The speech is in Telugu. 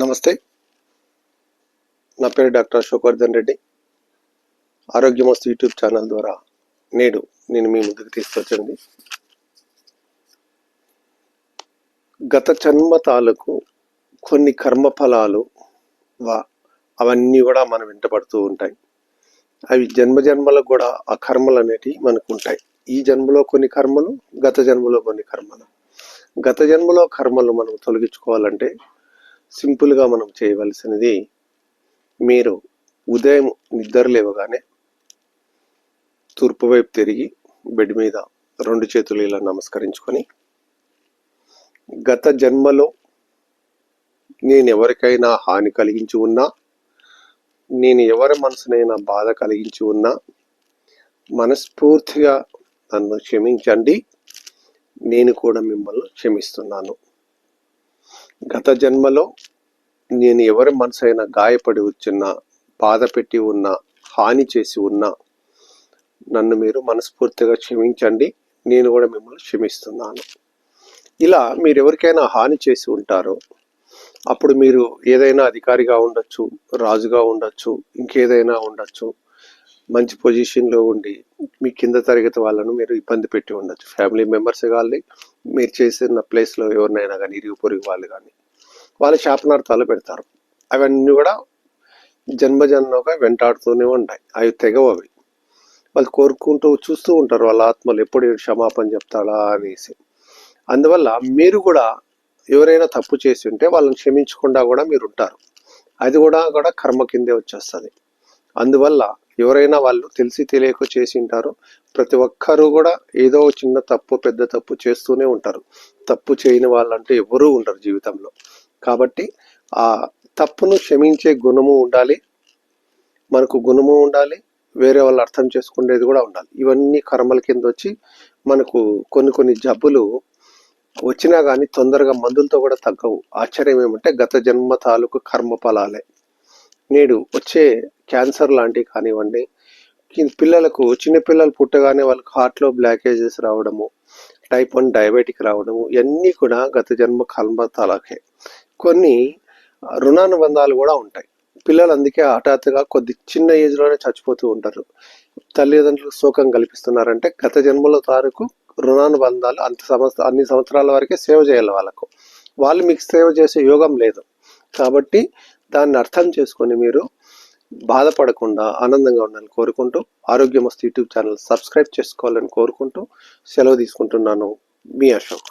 నమస్తే. నా పేరు doctor Ashok Vardhan Reddy Arogyamastu YouTube channel ద్వారా నేడు నేను మీ ముందుకు తీసుకొచ్చింది. గత జన్మ తాలూకు కొన్ని కర్మఫలాలు వా అవన్నీ కూడా మనం వెంటబడుతూ ఉంటాయి. అవి జన్మ జన్మలకు కూడా ఆ కర్మలు అనేటివి మనకు ఉంటాయి. ఈ జన్మలో కొన్ని కర్మలు గత జన్మలో కొన్ని కర్మలు. గత జన్మలో కర్మలు మనం తొలగించుకోవాలంటే సింపుల్గా మనం చేయవలసినది మీరు ఉదయం నిద్ర లేవగానే తూర్పు వైపు తిరిగి బెడ్ మీద రెండు చేతులు ఇలా నమస్కరించుకొని గత జన్మలో నేను ఎవరికైనా హాని కలిగించి ఉన్నా నేను ఎవరి మనసునైనా బాధ కలిగించి ఉన్నా మనస్ఫూర్తిగా నన్ను క్షమించండి. నేను కూడా మిమ్మల్ని క్షమిస్తున్నాను. గత జన్మలో నేను ఎవరి మనసైనా గాయపడి వచ్చిన బాధ పెట్టి ఉన్న హాని చేసి ఉన్నా నన్ను మీరు మనస్ఫూర్తిగా క్షమించండి. నేను కూడా మిమ్మల్ని క్షమిస్తున్నాను. ఇలా మీరు ఎవరికైనా హాని చేసి ఉంటారో అప్పుడు మీరు ఏదైనా అధికారిగా ఉండొచ్చు రాజుగా ఉండొచ్చు ఇంకేదైనా ఉండొచ్చు మంచి పొజిషన్లో ఉండి మీ కింద తరగతి వాళ్ళను మీరు ఇబ్బంది పెట్టి ఉండొచ్చు. ఫ్యామిలీ మెంబర్స్ కానీ మీరు చేసిన ప్లేస్లో ఎవరినైనా కానీ ఇరుగు పొరుగు వాళ్ళు కానీ వాళ్ళ శాపనార్థాలు పెడతారు. అవన్నీ కూడా జన్మజన్మగా వెంటాడుతూనే ఉంటాయి. అవి తెగవు అవి వాళ్ళు కోరుకుంటూ చూస్తూ ఉంటారు వాళ్ళ ఆత్మలు ఎప్పుడు క్షమాపణ చెప్తాడా అనేసి. అందువల్ల మీరు కూడా ఎవరైనా తప్పు చేసి ఉంటే వాళ్ళని క్షమించకుండా కూడా మీరు ఉంటారు. అది కూడా కూడా కర్మ కిందే వచ్చేస్తుంది. అందువల్ల ఎవరైనా వాళ్ళు తెలిసి తెలియక చేసి ఉంటారు. ప్రతి ఒక్కరూ కూడా ఏదో చిన్న తప్పు పెద్ద తప్పు చేస్తూనే ఉంటారు. తప్పు చేయని వాళ్ళంటే ఎవరూ ఉండరు జీవితంలో. కాబట్టి ఆ తప్పును క్షమించే గుణము ఉండాలి. మనకు గుణము ఉండాలి. వేరే వాళ్ళు అర్థం చేసుకునేది కూడా ఉండాలి. ఇవన్నీ కర్మల కింద వచ్చి మనకు కొన్ని కొన్ని జబ్బులు వచ్చినా కానీ తొందరగా మందులతో కూడా తగ్గవు. ఆశ్చర్యం ఏమంటే గత జన్మ తాలూకు కర్మ ఫలాలే నేడు వచ్చే క్యాన్సర్ లాంటివి కానివ్వండి పిల్లలకు చిన్న పిల్లలు పుట్టగానే వాళ్ళకి హార్ట్లో బ్లాకేజెస్ రావడము టైప్ వన్ డయాబెటిక్ రావడము ఇవన్నీ కూడా గత జన్మ కల్మతాలకే కొన్ని రుణానుబంధాలు కూడా ఉంటాయి. పిల్లలు అందుకే హఠాత్తుగా కొద్ది చిన్న ఏజ్లోనే చచ్చిపోతూ ఉంటారు. తల్లిదండ్రులకు శోకం కల్పిస్తున్నారంటే గత జన్మల తారుకు రుణానుబంధాలు అంత సంవత్సరం అన్ని సంవత్సరాల వరకే సేవ చేయాలి వాళ్ళకు. వాళ్ళు మీకు సేవ చేసే యోగం లేదు. కాబట్టి దాన్ని అర్థం చేసుకొని మీరు బాధపడకుండా ఆనందంగా ఉండాలని కోరుకుంటూ ఆరోగ్యమస్తు యూట్యూబ్ ఛానల్ సబ్స్క్రైబ్ చేసుకోవాలని కోరుకుంటూ సెలవు తీసుకుంటున్నాను. మీ అశోక్.